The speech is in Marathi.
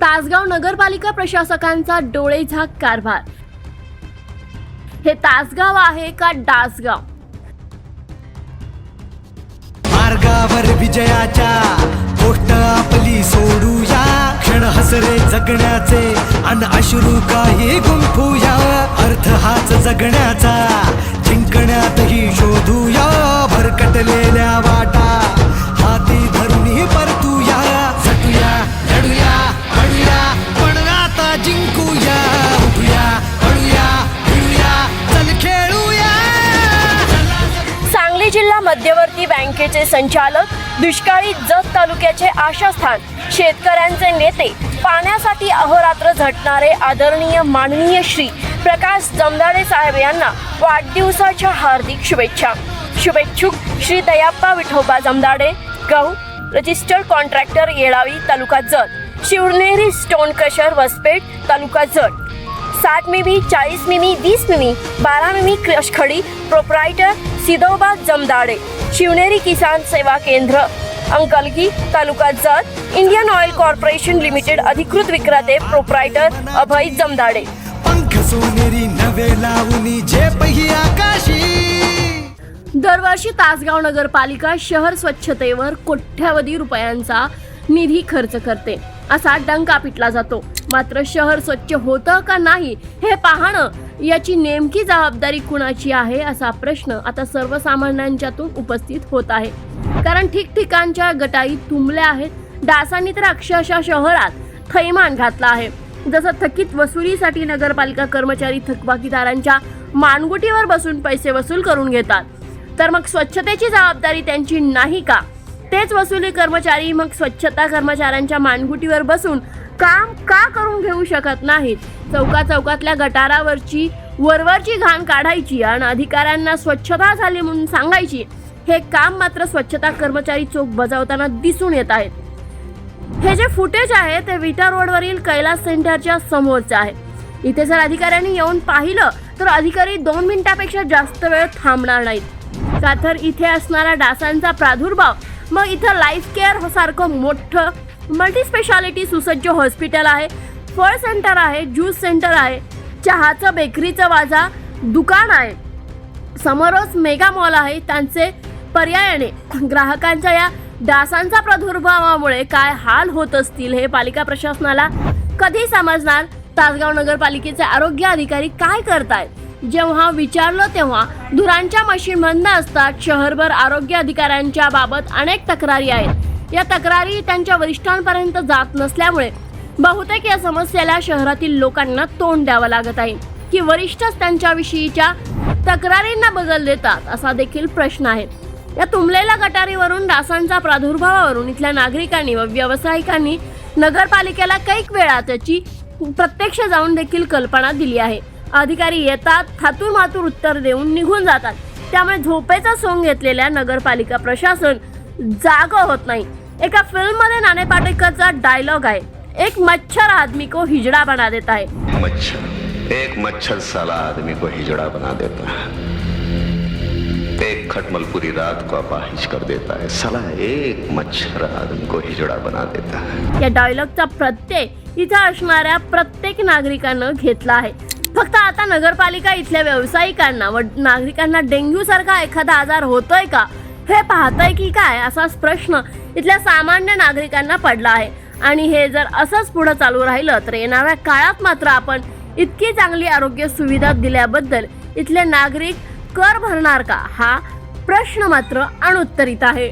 तासगाव नगरपालिका प्रशासकांचा डोळेझाक कारभार. हे तासगाव आहे का डासगाव? मार्गावर विजयाच्या गोष्ट आपली सोडूया. क्षण हसरे जगण्याचे अन अश्रू काही गुंफूया. अर्थ हाच जगण्याचा जिंकण्यातही शोधूया. जिंकूया उठूया पडूया भिडूया चल खेळूया. सांगली जिल्हा मध्यवर्ती बँकेचे संचालक दुष्काळी जत तालुक्याचे आशास्थान शेतकऱ्यांचे नेते पाण्यासाठी अहोरात्र झटणारे आदरणीय माननीय श्री प्रकाश जमदाडे साहेब यांना वाढदिवसाच्या हार्दिक शुभेच्छा. शुभेच्छुक श्री दयाप्पा विठोबा जमदाडे गहू registered contractor Yelavi taluka Jat. Shivneri stone crusher Vaspeth taluka Jat साठ मिमी चाळीस मिमी वीस मिमी बारा मिमी क्रश खडी प्रोप्रायटर सिदोबा जमदाडे शिवनेरी किसान सेवा केंद्र. Ankalgi taluka Jat Indian oil corporation limited अधिकृत विक्रेते प्रोप्रायटर अभय जमदाडे. पंख सोनेरी नवे लावणी झेप ही आकाशी दरवर्षी तासगाव नगरपालिका शहर स्वच्छतेवर कोट्यावधी रुपयांचा निधी खर्च करते. असा डंका पिटला जातो. मात्र शहर स्वच्छ होतं का नाही हे पाहणं याची नेमकी जबाबदारी कुणाची आहे असा प्रश्न आता सर्वसामान्यांच्यातून उपस्थित होत आहे. कारण ठिकठिकाणच्या गटाई तुंबल्या आहेत. डासांनी तर अक्षरशः शहरात थैमान घातला आहे. जसं थकीत वसुलीसाठी नगरपालिका कर्मचारी थकबाकीदारांच्या मानगुटीवर बसून पैसे वसूल करून घेतात. तर मग स्वच्छतेची जबाबदारी त्यांची नाही का? तेच वसुली कर्मचारी मग स्वच्छता कर्मचाऱ्यांच्या मानगुटीवर बसून काम का करून घेऊ शकत नाहीत? चौका चौकातल्या गटारावरची वरवरची घाण काढायची आणि अधिकाऱ्यांना स्वच्छता झाली म्हणून सांगायची हे काम मात्र स्वच्छता कर्मचारी चोख बजावताना दिसून येत आहेत हे जे फुटेज आहे ते विटा रोडवरील कैलास सेंटरच्या समोरचे आहे. इथे जर अधिकाऱ्यांनी येऊन पाहिलं तर अधिकारी दोन मिनिटापेक्षा जास्त वेळ थांबणार नाहीत. का तर इथे असणारा डासांचा प्रादुर्भाव मग इथं लाईफ केअर सारखं मोठं मल्टीस्पेशालिटी सुसज्ज हॉस्पिटल आहे. फळ सेंटर आहे ज्यूस सेंटर आहे चहाचं बेकरीचं वाजा दुकान आहे. समोरच मेगा मॉल आहे. त्यांचे पर्यायाने ग्राहकांच्या या डासांचा प्रादुर्भावामुळे काय हाल होत असतील हे पालिका प्रशासनाला कधी समजणार? तासगाव नगरपालिकेचे आरोग्य अधिकारी काय करतायत? जेव्हा विचारलं तेव्हा धुरांच्या मशीन बंद असतात शहरभर आरोग्य अधिकाऱ्यांच्या बाबत अनेक तक्रारी आहेत. या तक्रारी त्यांच्या वरिष्ठांपर्यंत जात नसल्यामुळे बहुतेक या समस्येला शहरातील लोकांना तोंड द्यावं लागत आहे की वरिष्ठच त्यांच्याविषयीच्या तक्रारींना बदल देतात असा देखील प्रश्न आहे. या तुंबलेल्या गटारीवरून डासांचा प्रादुर्भावावरून इथल्या नागरिकांनी व व्यावसायिकांनी नगरपालिकेला कैक वेळा त्याची प्रत्यक्ष जाऊन देखील कल्पना दिली आहे. अधिकारी येतात थातूर मातूर उत्तर देऊन निघून जातात. त्यामुळे झोपेचा सोंग घेतलेल्या नगरपालिका प्रशासन जाग होत नाही. एका फिल्ममध्ये नाणे पाटेकरचा डायलॉग आहे एक मच्छर आदमी को हिजड़ा बना देता है. मच्छर एक मच्छर साला आदमी को हिजड़ा बना देता है। एक खटमल पूरी रात को अपाहिज कर देता है। साला एक मच्छर आदमी को हिजड़ा बना देता है। या डायलॉगचा प्रत्यय इथे असणाऱ्या प्रत्येक नागरिकानं घेतला आहे. फक्त आता नगरपालिका इथल्या व्यावसायिकांना व नागरिकांना डेंग्यू सारखा एखादा आजार होतोय का? हे पाहतंय की काय? असाच प्रश्न इथल्या सामान्य नागरिकांना पडला आहे. आणि हे जर असंच पुढे चालू राहिलं तर येणाऱ्या काळात मात्र आपण इतकी चांगली आरोग्य सुविधा दिल्याबद्दल इथले नागरिक कर भरणार का? हा प्रश्न मात्र अनुत्तरित आहे.